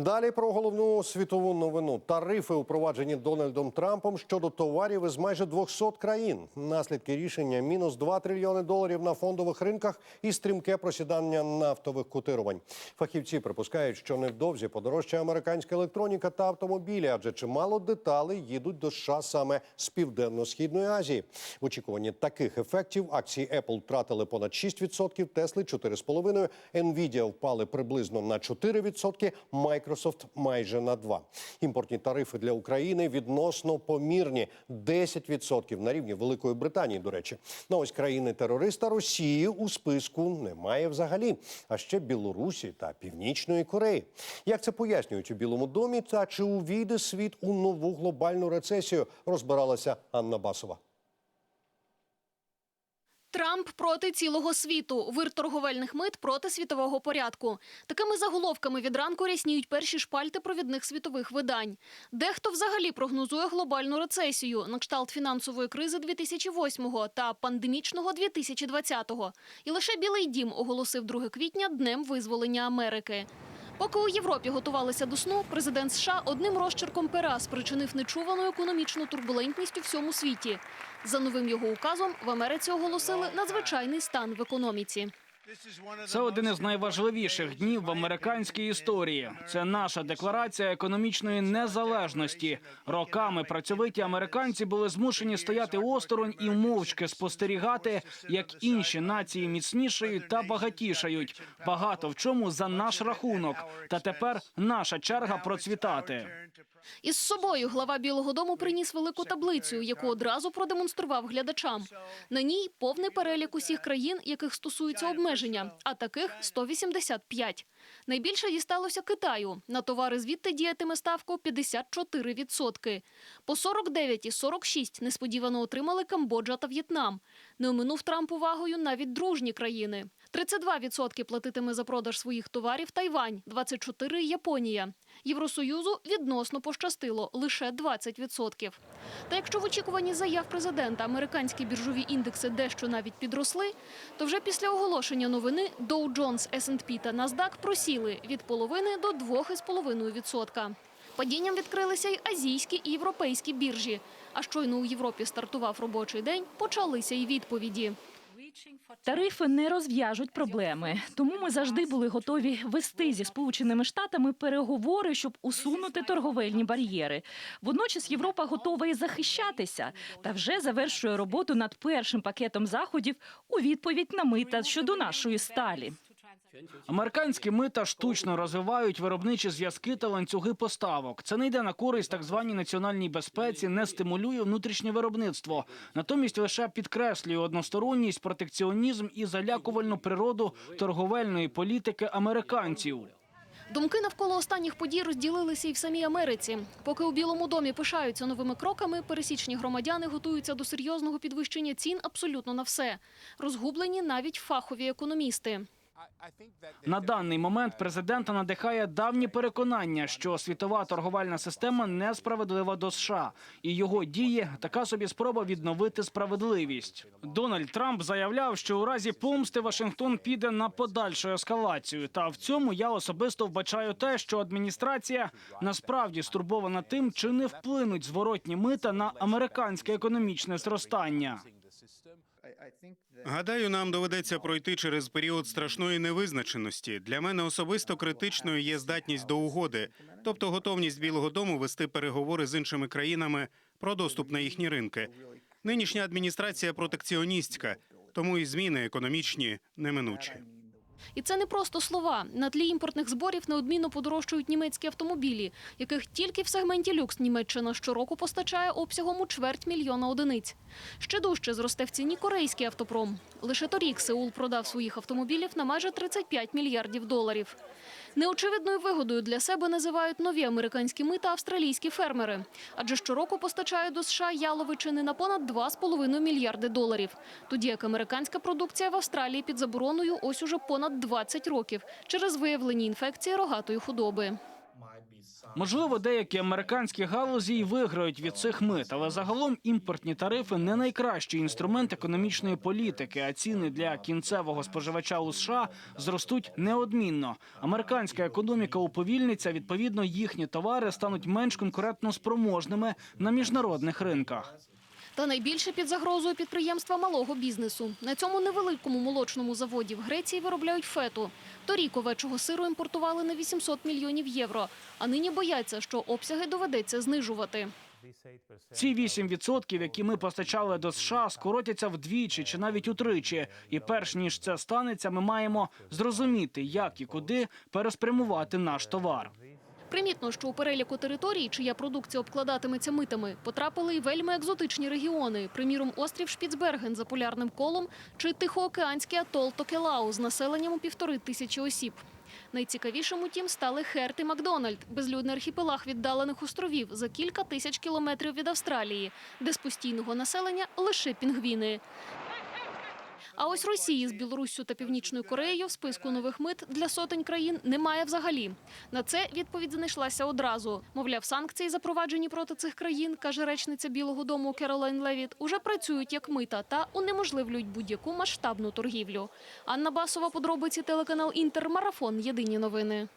Далі про головну світову новину. Тарифи упроваджені Дональдом Трампом щодо товарів із майже 200 країн. Наслідки рішення мінус 2 трильйони доларів на фондових ринках і стрімке просідання нафтових котирувань. Фахівці припускають, що невдовзі подорожчає американська електроніка та автомобілі, адже чимало деталей їдуть до США саме з південно-східної Азії. В очікуванні таких ефектів акції Apple втратили понад 6%, Тесли 4,5%, Nvidia впали приблизно на 4%, Microsoft майже на 2%. Імпортні тарифи для України відносно помірні – 10% на рівні Великої Британії, до речі. На ось країни-терориста Росії у списку немає взагалі, а ще Білорусі та Північної Кореї. Як це пояснюють у Білому домі та чи увійде світ у нову глобальну рецесію, розбиралася Анна Басова. Трамп проти цілого світу. Вир торговельних мит проти світового порядку. Такими заголовками від ранку рясніють перші шпальти провідних світових видань. Дехто взагалі прогнозує глобальну рецесію на кшталт фінансової кризи 2008-го та пандемічного 2020-го. І лише Білий Дім оголосив 2 квітня днем визволення Америки. Поки у Європі готувалися до сну, президент США одним розчерком пера спричинив нечувану економічну турбулентність у всьому світі. За новим його указом в Америці оголосили надзвичайний стан в економіці. Це один із найважливіших днів в американській історії. Це наша декларація економічної незалежності. Роками працьовиті американці були змушені стояти осторонь і мовчки спостерігати, як інші нації міцнішають та багатішають. Багато в чому за наш рахунок. Та тепер наша черга процвітати. Із собою глава Білого Дому приніс велику таблицю, яку одразу продемонстрував глядачам. На ній повний перелік усіх країн, яких стосуються обмеження, а таких 185. Найбільше дісталося Китаю. На товари звідти діятиме ставку 54%. По 49 і 46 несподівано отримали Камбоджа та В'єтнам. Не оминув Трамп увагою навіть дружні країни. 32% платитиме за продаж своїх товарів Тайвань, 24% – Японія. Євросоюзу відносно пощастило – лише 20%. Та якщо в очікуванні заяв президента американські біржові індекси дещо навіть підросли, то вже після оголошення новини Dow Jones, S&P та NASDAQ просіли від половини до 2,5%. Падінням відкрилися й азійські і європейські біржі. А щойно у Європі стартував робочий день, почалися й відповіді. Тарифи не розв'яжуть проблеми, тому ми завжди були готові вести зі сполученими штатами переговори, щоб усунути торговельні бар'єри. Водночас Європа готова і захищатися та вже завершує роботу над першим пакетом заходів у відповідь на мита щодо нашої сталі. Американські мита штучно розвивають виробничі зв'язки та ланцюги поставок. Це не йде на користь так званій національній безпеці, не стимулює внутрішнє виробництво. Натомість лише підкреслює односторонність, протекціонізм і залякувальну природу торговельної політики американців. Думки навколо останніх подій розділилися і в самій Америці. Поки у Білому домі пишаються новими кроками, пересічні громадяни готуються до серйозного підвищення цін абсолютно на все. Розгублені навіть фахові економісти. На даний момент президента надихає давні переконання, що світова торговельна система несправедлива до США, і його діє така собі спроба відновити справедливість. Дональд Трамп заявляв, що у разі помсти Вашингтон піде на подальшу ескалацію. Та в цьому я особисто вбачаю те, що адміністрація насправді стурбована тим, чи не вплинуть зворотні мита на американське економічне зростання. Гадаю, нам доведеться пройти через період страшної невизначеності. Для мене особисто критичною є здатність до угоди, тобто готовність Білого Дому вести переговори з іншими країнами про доступ на їхні ринки. Нинішня адміністрація протекціоністська, тому і зміни економічні неминучі. І це не просто слова. На тлі імпортних зборів неодмінно подорожчують німецькі автомобілі, яких тільки в сегменті люкс Німеччина щороку постачає обсягом у чверть мільйона одиниць. Ще дужче зросте в ціні корейський автопром. Лише торік Сеул продав своїх автомобілів на майже 35 мільярдів доларів. Неочевидною вигодою для себе називають нові американські мита австралійські фермери, адже щороку постачають до США яловичини на понад 2,5 мільярди доларів. Тоді як американська продукція в Австралії під забороною ось уже понад 20 років через виявлені інфекції рогатої худоби. Можливо, деякі американські галузі й виграють від цих мит, але загалом імпортні тарифи не найкращий інструмент економічної політики, а ціни для кінцевого споживача у США зростуть неодмінно. Американська економіка уповільниться, відповідно, їхні товари стануть менш конкурентно спроможними на міжнародних ринках. Та найбільше під загрозою підприємства малого бізнесу. На цьому невеликому молочному заводі в Греції виробляють фету. Торік овечого сиру імпортували на 800 мільйонів євро. А нині бояться, що обсяги доведеться знижувати. Ці 8%, які ми постачали до США, скоротяться вдвічі чи навіть утричі. І перш ніж це станеться, ми маємо зрозуміти, як і куди переспрямувати наш товар. Примітно, що у переліку територій, чия продукція обкладатиметься митами, потрапили й вельми екзотичні регіони, приміром острів Шпіцберген за полярним колом чи Тихоокеанський атол Токелау з населенням у півтори тисячі осіб. Найцікавішим, утім, стали Херт і Макдональд, безлюдний архіпелаг віддалених островів за кілька тисяч кілометрів від Австралії, де з постійного населення лише пінгвіни. А ось Росії з Білоруссю та Північною Кореєю в списку нових мит для сотень країн немає взагалі. На це відповідь знайшлася одразу. Мовляв, санкції, запроваджені проти цих країн, каже речниця Білого Дому Керолайн Левіт, уже працюють як мита та унеможливлюють будь-яку масштабну торгівлю. Анна Басова, подробиці телеканал Інтер, марафон. Єдині новини.